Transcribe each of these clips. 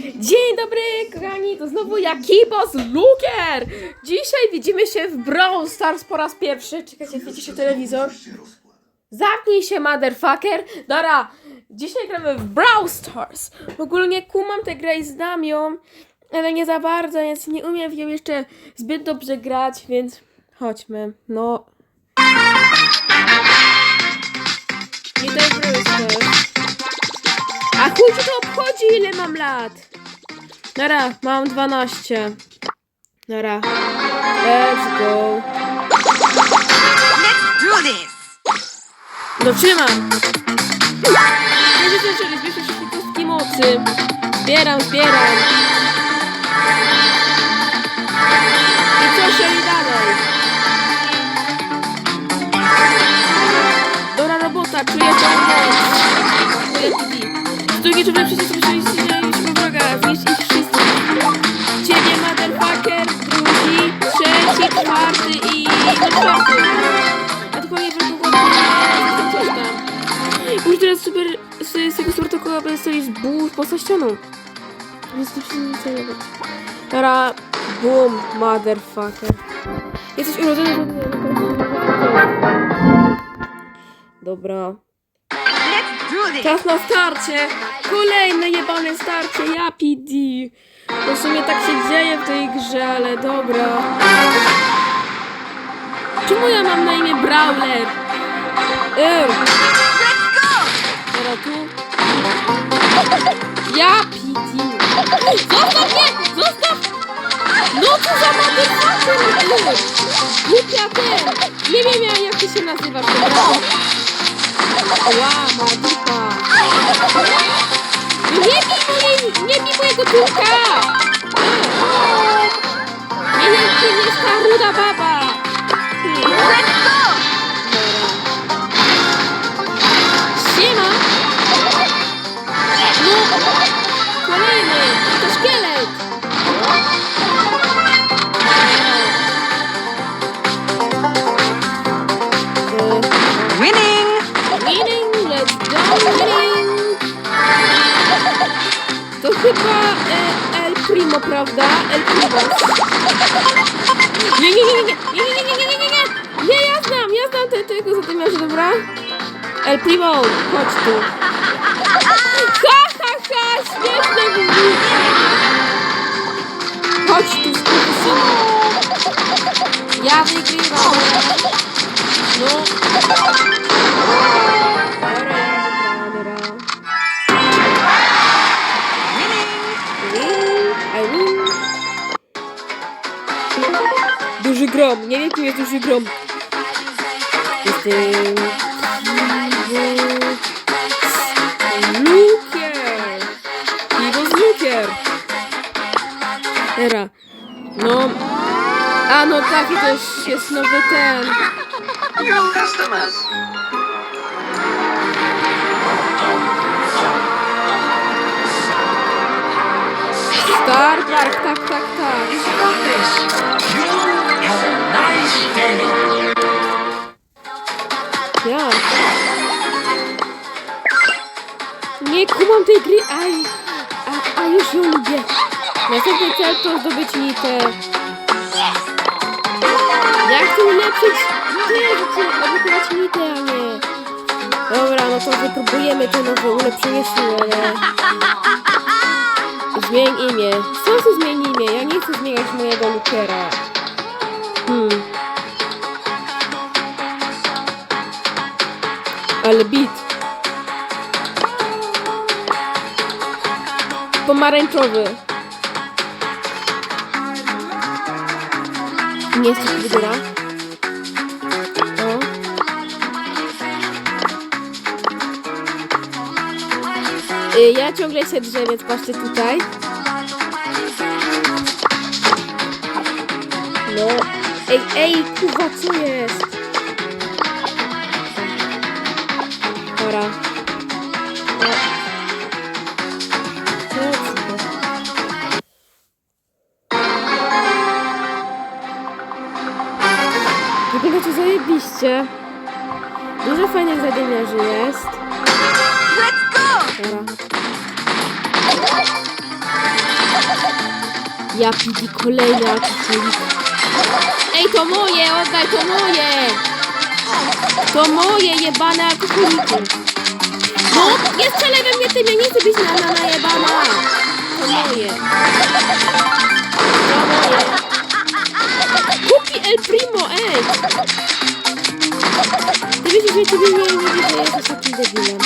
Dzień dobry, kochani, to znowu ja, Kibos Lukier! Dzisiaj widzimy się w Brawl Stars po raz pierwszy. Czekajcie, widzicie się telewizor? Zamknij się, motherfucker! Dobra, dzisiaj gramy w Brawl Stars. W ogóle nie kumam tę grę i znam ją, ale nie za bardzo, więc nie umiem w nią jeszcze zbyt dobrze grać, więc chodźmy. No. Nie Brawl Stars. A chuj to obchodzi, ile mam lat? Nara, mam 12. Nara. Let's go. Let's do this! No trzymam. Będzie zaczęli, zbierzmy wszystkie kostki mocy. Zbieram, zbieram. Tego protokołu będę sobie z buł poza ścianą. Więc to przyzwyczajone. Dobra, boom, motherfucker. Jesteś urodzony Dobra. Do this! Czas na starcie! Kolejne jebane starcie, ja PD! Bo w sumie tak się dzieje w tej grze, ale dobra. Czemu ja mam na imię Brawler? Ew, dobra tu. Ja PD! Zostaw mnie! Zostaw! No co za motherfucker! Ew, Głupia ten! Nie wiem ja, jak ty się nazywasz, dobra? Ła, ma dupa! No nie bij mojej, nie bij mojego tyłka! Nie wiem, kim jest ta ruda baba! Hmm, To chyba e, El Primo, prawda? El Primo. Nie, nie, nie, nie, nie, nie, nie, nie, nie, nie, nie, ja znam, ja znam te, tego zadymiarza, dobra? El Primo, chodź tu. Ha, ha, ha, śmieszne mówi. Chodź tu, skurwysynu. Ja wygrywam. No. Grom. Nie wiem, kim jest duży grom. Jestem... Lukier. Piwo z Lukier. Era. No. A no tak, i też jest nowy ten. Your customers. Starbuck, tak, tak, tak. Got Ja. Nie kumam tej gry, aj. A, a już ją lubię. Następny cel to zdobyć nitę. Ja chcę ulepszyć nie, chcę odblokować nitę, a nie. Dobra, no to wypróbujemy to nowe ulepszenie siły, ale... Zmień imię. Co się zmieni imię? Ja nie chcę zmieniać mojego lukiera. Hmm. Ale bit. Pomarańczowy. Nie jest coś wybiera. O. Y, Ja ciągle się drzewiec, patrzcie tutaj. No. Ej, ej, kurwa, co jest? Dobra. Wygląda to zajebiście. Dużo fajnych zadymiarzy jest. Let's go! Dobra. Ja pidi kolejny alkoholik. Ej, to moje, oddaj, to moje! To moje jebane alkoholiku. No, nie strzelaj we mnie tym, ja nie chcę być na, na, najebana. To moje. To moje. Kupi El Primo, ej! Ty wiesz, że ciebie nie, nie widzę, jesteś takim debilem.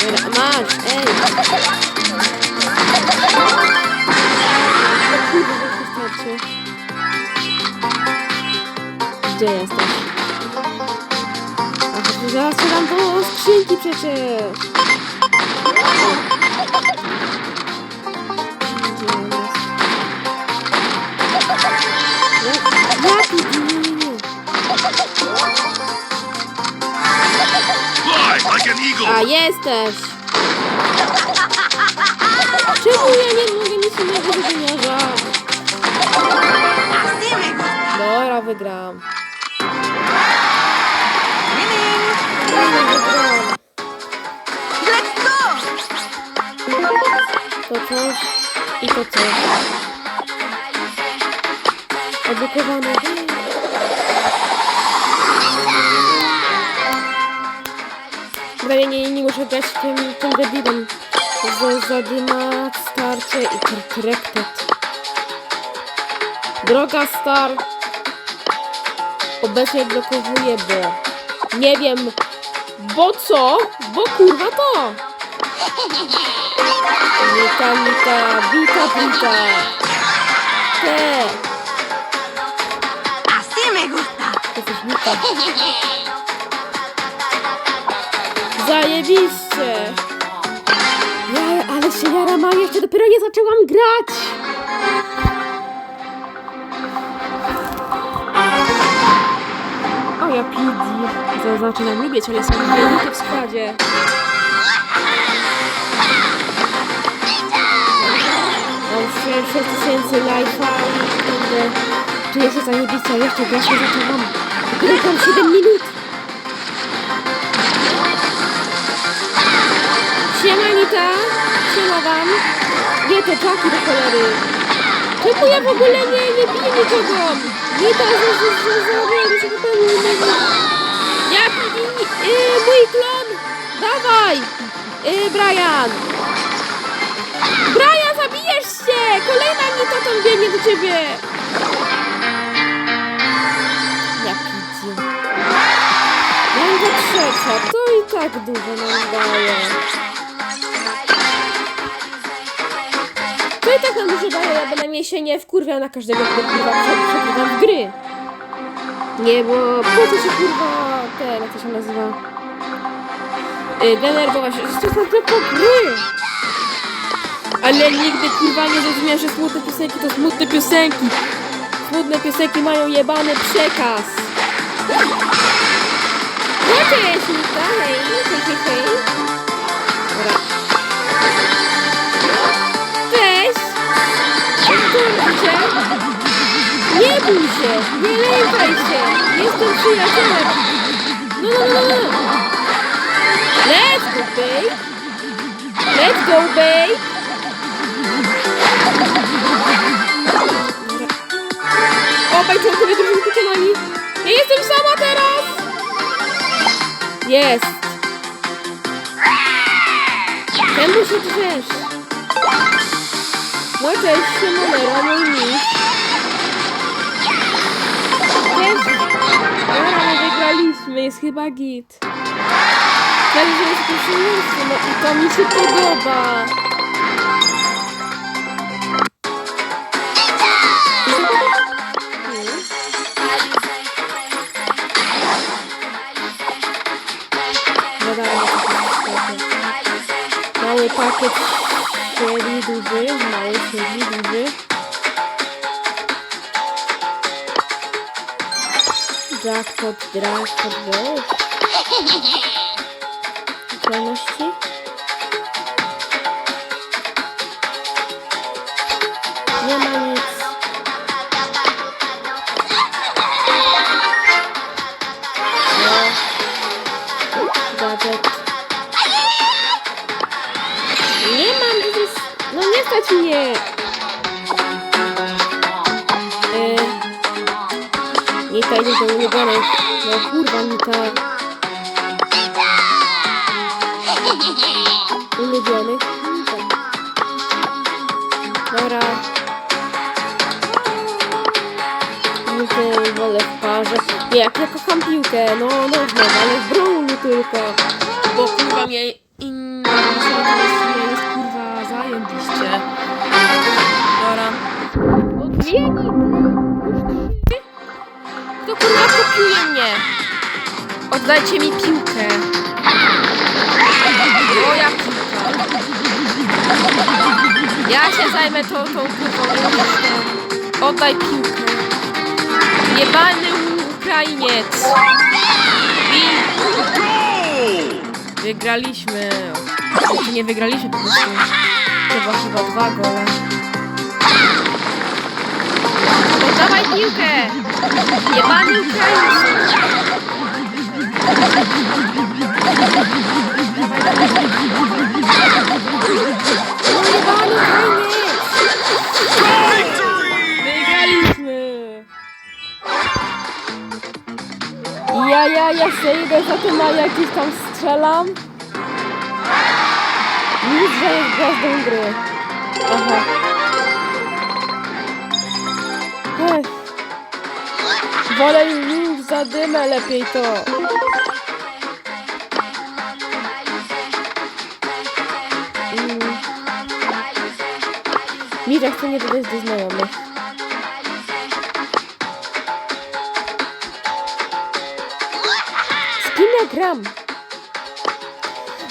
Dobra, masz, ej! Gdzie jesteś? Ach, zaraz dam do skrzynki przecież! Jaki? Nie, nie, nie. Fly like an eagle. A, jesteś! Czemu ja nie mogę mieć innego wymiarza? Dobra, wygram. Let's go. To coś i to coś. Odblokowane. Dobra, nie, nie, muszę grać tym, tym debilem. Z zadyma, starcie i Corrected. Droga Star obecnie blokowuje, bo nie wiem, bo co? Bo kurwa to! Mika, mika, bita, bita. Te, Así me gusta. jesteś mika. Zajebiście. Ja, ale się jara mam, jeszcze dopiero nie zaczęłam grać. O, ja pidi. To zaczynam lubić, ale są luty w składzie. Mam 6000 life'a i kurde, tu jest zajebiście, jeszcze właśnie zaczęłam. Dopiero tam 7 minut. Siema Anita, siema wam. Nie, to czaki do cholery. Czemu ja w ogóle nie, nie biję nikogo? Nie że, że się wypełnił innego. Jaki yy, mój klon? Dawaj! Yy, Brian! Brian, zabijesz się! Kolejna Anita tam biegnie do ciebie! Ja pidzie. Ranga trzecia, to i tak dużo nam daje. I tak nam dużo daje, ja bynajmniej się nie wkurwiam na każdego, kto kurwa prze- przegrywam w gry. Nie, bo po co się kurwa, ten, jak to się nazywa? Yy, denerwować się, to są tylko gry. Ale nigdy kurwa nie zrozumiałem, że smutne piosenki to smutne piosenki. Smutne piosenki mają jebany przekaz. Cześć, hej, hej, hej. Dobra. Bój się, nie lękaj się. Jestem przyjacielem. No, no, no, no, no. Let's go, babe. Let's go, babe. Obaj członkowie drużyny pokonani. Ja jestem sama teraz! Jest! Czemu się drzesz? No cześć, Szymonero, mój mistrz. Cześć! Dobra, my wygraliśmy, jest chyba git. Prawie, że jest miejsce, no i to mi się podoba. Mały pakiet serii duży, mały serii duży. Jackpot, jackpot, weź. Kolejności? No kurwa, Nita. Ulubionych. Dobra. Nity wolę w parze. Nie, jak ja kocham piłkę, no, no, no, ale w broniu tylko. Bo kurwa mnie inna osoba jest kurwa zajebiście. Dobra. No trzy. Kto kurwa kopiuje mnie? Oddajcie mi piłkę. Moja piłka. Ja się zajmę tą, tą kurwą. Oddaj piłkę. Jebany Ukrainiec. I wygraliśmy. Nie wygraliśmy po prostu. Chyba chyba dwa gole. Oddawaj piłkę. Jebany Ukraińcy. Wygraliśmy! Ja, ja, ja się idę za tym, a jakiś tam strzelam. Nic, że jest gwiazdą gry. Aha. Ech. Wolę już za dymę lepiej to. Mira chce nie dodać do znajomych. Z kim ja gram?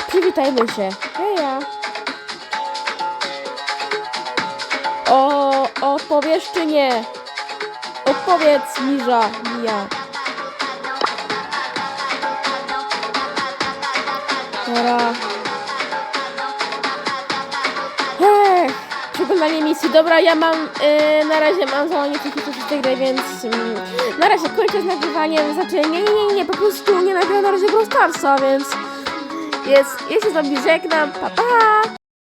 Przywitajmy się. Heja. O, odpowiesz czy nie? Odpowiedz, Mirza, Mija. Dobra. Ech, przeglądanie misji. Dobra, ja mam, yy, na razie mam załamanie psychiczne z tej gry, więc mm, na razie kończę z nagrywaniem. Znaczy, nie, nie, nie, nie, po prostu nie nagrałem na razie Brawl Starsa, więc jest, ja się z wami żegnam, pa, pa!